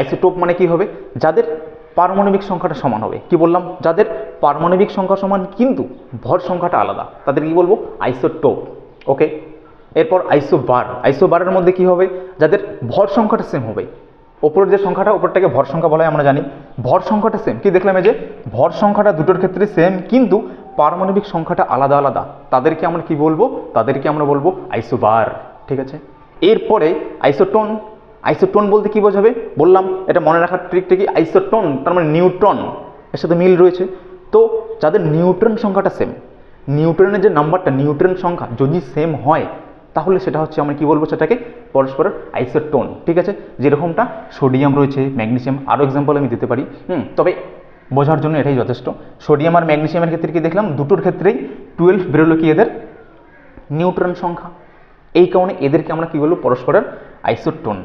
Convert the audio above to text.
Isotope মানে কি হবে? যাদের পারমাণবিক সংখ্যাটা সমান হবে। কি বললাম? যাদের পারমাণবিক সংখ্যা সমান কিন্তু ভর সংখ্যাটা আলাদা। তাদের কি বলব? আইসোটোপ ওকে এরপর আইসো বার আইসো বারের মধ্যে কি হবে? যাদের ভর সংখ্যাটা সেম হবে। ওপরের যে সংখ্যাটা, ওপরটাকে ভর সংখ্যা বলা হয়, আমরা জানি। ভর সংখ্যাটা সেম কি দেখলাম যে? ভর সংখ্যাটা দুটোর ক্ষেত্রে সেম কিন্তু পারমাণবিক সংখ্যাটা আলাদা আলাদা। তাদেরকে আমরা কি বলব? তাদেরকে আমরা বলব আইসোবার ঠিক আছে? এরপরে আইসোটোন আইসোটোন বলতে কি বোঝাবে? বললাম, এটা মনে রাখার ট্রিকটা কি? আইসোটোন, তার মানে নিউট্রন, এর সাথে মিল রয়েছে। তো যাদের নিউট্রন সংখ্যাটা সেম নিউট্রনের যে নাম্বারটা, নিউট্রন সংখ্যা যদি সেম হয়, তাহলে সেটা হচ্ছে আমরা কি বলব? সেটাকে পরস্পরের আইসোটোন, ঠিক আছে? যেরকমটা সোডিয়াম রয়েছে, ম্যাগনেসিয়াম আরও এক্সাম্পল আমি দিতে পারি। হুম, তবে বোঝার জন্য এটাই যথেষ্ট। সোডিয়াম আর ম্যাগনেসিয়ামের ক্ষেত্রে কি দেখলাম? দুটোর ক্ষেত্রেই টুয়েলভ বেরোলো কি এদের? নিউট্রন সংখ্যা। এই কারণে এদেরকে আমরা কি বলব? পরস্পরের আইসোটোন।